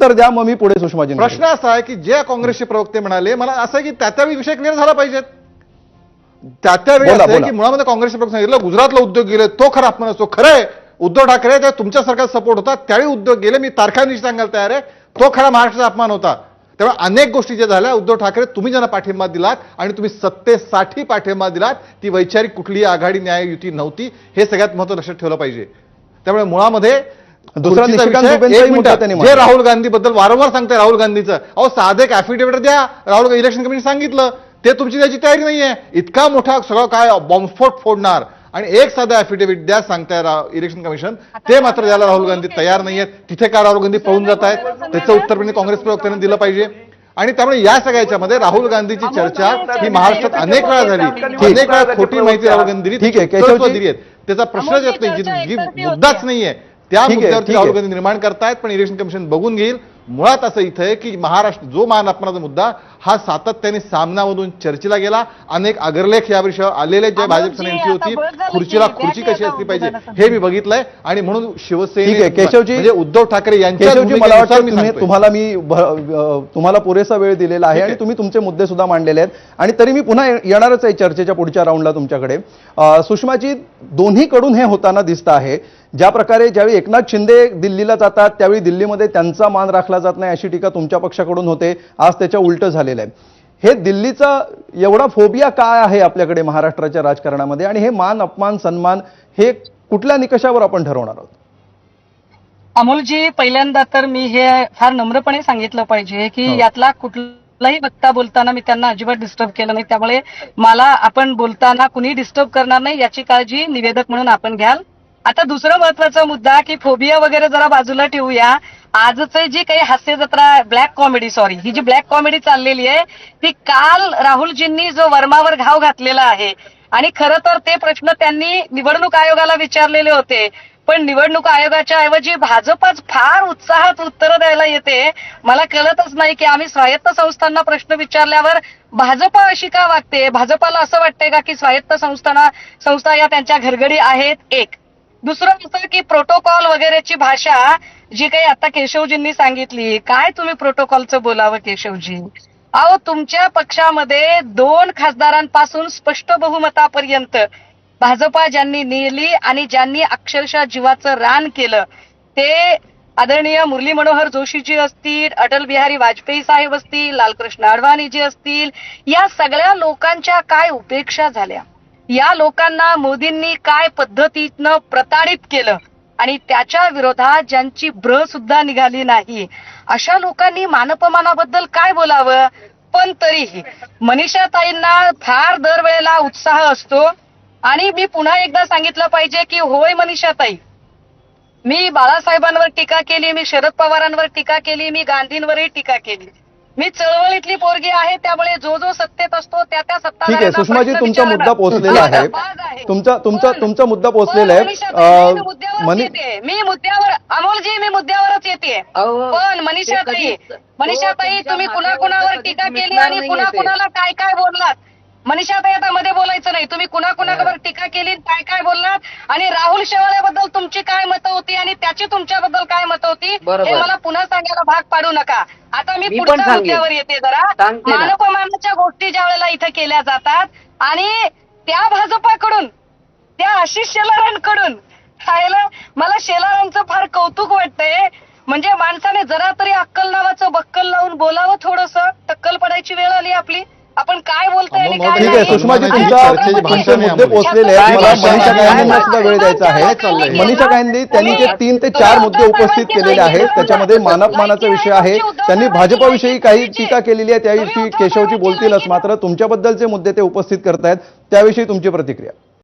उत्तर द्या मग मी पुढे सुषमाजी प्रश्न असा आहे की जे काँग्रेसचे प्रवक्ते म्हणाले मला असं आहे की त्या त्यावेळी विषय क्लिअर झाला पाहिजेत. त्या त्यावेळी. की मुळामध्ये काँग्रेसचे प्रवक्ते सांगितलं गुजरातला उद्योग गेले तो खरा अपमान असतो. खरं आहे उद्धव ठाकरे त्या तुमच्या सरकारचा सपोर्ट होता त्यावेळी उद्योग गेले मी तारखा निश्चित सांगायला तयार आहे. तो खरा महाराष्ट्राचा अपमान होता. त्यामुळे अनेक गोष्टी ज्या झाल्या उद्धव ठाकरे तुम्ही ज्यांना पाठिंबा दिलात आणि तुम्ही सत्तेसाठी पाठिंबा दिलात ती वैचारिक कुठलीही आघाडी न्याय युती नव्हती हे सगळ्यात महत्त्व लक्षात ठेवलं पाहिजे. त्यामुळे मुळामध्ये दुसरा जे. राहुल गांधी बद्दल वारंवार सांगताय राहुल गांधीचं. अहो साधे एक ऍफिडेव्हिट द्या. राहुल इलेक्शन कमिशन सांगितलं. ते तुमची त्याची तयारी नाहीये. इतका मोठा सगळं काय बॉम्बस्फोट फोडणार. आणि एक साधं ऍफिडेव्हिट द्या सांगताय इलेक्शन कमिशन ते मात्र द्यायला राहुल गांधी तयार नाहीयेत तिथे का राहुल गांधी पळून जात आहेत? त्याचं उत्तर पण काँग्रेस प्रवक्त्यांनी दिलं पाहिजे. आणि त्यामुळे या सगळ्याच्यामध्ये राहुल गांधीची चर्चा ही महाराष्ट्रात अनेक वेळा झाली. अनेक वेळा खोटी माहिती राहुल गांधी दिली ठीक आहे, त्याचा प्रश्नच येत नाही. मुद्दाच नाहीये. त्या मुद्द्यावरती राहुल. गांधी निर्माण करतायत पण इलेक्शन कमिशन बघून घेईल. मुळात असं इथं आहे की महाराष्ट्र जो मान अपमानाचा मुद्दा हा सातत्याने सामनामधून चर्चेला गेला. अनेक अग्रलेख या विषयावर आलेले जे भाजप सेनेची आता होती खुर्चीला खुर्ची कशी असली पाहिजे हे मी बघितलंय. आणि म्हणून शिवसेने केशवजी- म्हणजे उद्धव ठाकरे यांच्या मला वाटतं. तुम्हाला मी तुम्हाला पुरेसा वेळ दिलेला आहे आणि. तुम्ही तुमचे मुद्दे सुद्धा मांडलेले आहेत. आणि तरी मी पुन्हा येणारच आहे चर्चेच्या पुढच्या राऊंडला तुमच्याकडे. सुषमाजी दोन्हीकडून हे होताना दिसतं आहे. ज्या प्रकारे ज्यावेळी एकनाथ शिंदे दिल्लीला जातात त्यावेळी दिल्लीमध्ये त्यांचा मान राखला जात नाही अशी टीका तुमच्या पक्षाकडून होते. आज त्याच्या उलट झालेलं आहे. हे दिल्लीचा एवढा फोबिया काय आहे आपल्याकडे महाराष्ट्राच्या राजकारणामध्ये? आणि हे मान अपमान सन्मान हे कुठल्या निकषावर आपण ठरवणार आहोत? अमोलजी पहिल्यांदा तर मी हे फार नम्रपणे सांगितलं पाहिजे की हो. यातला कुठलाही वक्ता बोलताना मी त्यांना अजिबात डिस्टर्ब केलं नाही. त्यामुळे मला आपण बोलताना कुणी डिस्टर्ब करणार नाही याची काळजी निवेदक म्हणून आपण घ्याल. आता दुसरा महत्त्वाचा मुद्दा की फोबिया वगैरे जरा बाजूला ठेवूया. आजचे जी काही Hasya Jatra black comedy sorry ही जी ब्लॅक कॉमेडी चाललेली आहे ती काल राहुलजींनी जो वर्मावर घाव घातलेला आहे आणि खरं तर ते प्रश्न त्यांनी निवडणूक आयोगाला विचारलेले होते. पण निवडणूक आयोगाच्या ऐवजी भाजपच फार उत्साहात उत्तरं द्यायला येते. मला कळतच नाही की आम्ही स्वायत्त संस्थांना प्रश्न विचारल्यावर भाजपा अशी का वागते? भाजपाला असं वाटतंय का की स्वायत्त संस्थांना संस्था या त्यांच्या घरगडी आहेत? एक. दुसरं होतं की प्रोटोकॉल वगैरेची भाषा जी काही आता केशवजींनी सांगितली काय तुम्ही प्रोटोकॉलचं बोलावं केशवजी? अहो तुमच्या पक्षामध्ये दोन खासदारांपासून स्पष्ट बहुमतापर्यंत भाजपा ज्यांनी नेली आणि ज्यांनी अक्षरशः जीवाचं रान केलं ते आदरणीय मुरली मनोहर जोशीजी असतील अटल बिहारी वाजपेयी साहेब असतील लालकृष्ण अडवाणीजी असतील या सगळ्या लोकांच्या काय उपेक्षा झाल्या? या लोकांना मोदींनी काय पद्धतीनं प्रताडित केलं? आणि त्याच्या विरोधात ज्यांची ब्र सुद्धा निघाली नाही. अशा लोकांनी मानपमानाबद्दल काय बोलावं? पण तरीही मनीषाताईंना फार दरवेळेला उत्साह असतो. आणि मी पुन्हा एकदा सांगितलं पाहिजे की होय मनीषाताई. मी बाळासाहेबांवर टीका केली मी शरद पवारांवर टीका केली मी गांधींवरही टीका केली. मी चळवळीतली पोरगी आहे त्यामुळे जो जो सत्तेत असतो त्या त्या सत्ता ठीक आहे सुषमाजी तुमचा मुद्दा पोहोचलेला आहे. तुमचा तुमचा तुमचा मुद्दा पोहोचलेला आहे. मी मुद्द्यावर अमोलजी मी मुद्द्यावरच येते. पण मनीषाताई ते कधीच- मनीषाताई तो तुम्ही कुणा कुणावर टीका केली आणि कुणा. कुणाला काय काय बोललात? मनीषाताई आता मध्ये बोलायचं नाही. तुम्ही कुणा कुणावर टीका केली काय काय बोललात? आणि राहुल शेवाळ्याबद्दल तुमची काय मतं होती आणि त्याची तुमच्याबद्दल काय मतं होती. हे मला पुन्हा सांगायला भाग पाडू नका. आता मी पुढच्या. मुद्द्यावर येते जरा. मानपमानाच्या गोष्टी ज्या वेळेला इथं केल्या जातात आणि त्या भाजपाकडून त्या आशिष शेलारांकडून खायला मला शेलारांचं फार कौतुक वाटतंय. म्हणजे माणसाने जरा तरी अक्कल नावाचं बक्कल लावून बोलावं थोडस टक्कल पडायची वेळ आली आपली आपण काय बोलतोय आणि अहो, काय ठीक आहे. सुषमाजी आणि तुमचा मुद्दे. पोहोचलेले आहेत. मला मनीषा काय सुद्धा वेळ द्यायचा आहे? मनीषा गांधी त्यांनी जे तीन ते चार मुद्दे उपस्थित केलेले आहेत. त्याच्यामध्ये मानपमानाचा विषय आहे. त्यांनी भाजपाविषयी काही टीका केलेली आहे. त्याविषयी केशवजी बोलतीलच मात्र तुमच्याबद्दलचे मुद्दे ते उपस्थित करतायत. त्याविषयी तुमची प्रतिक्रिया.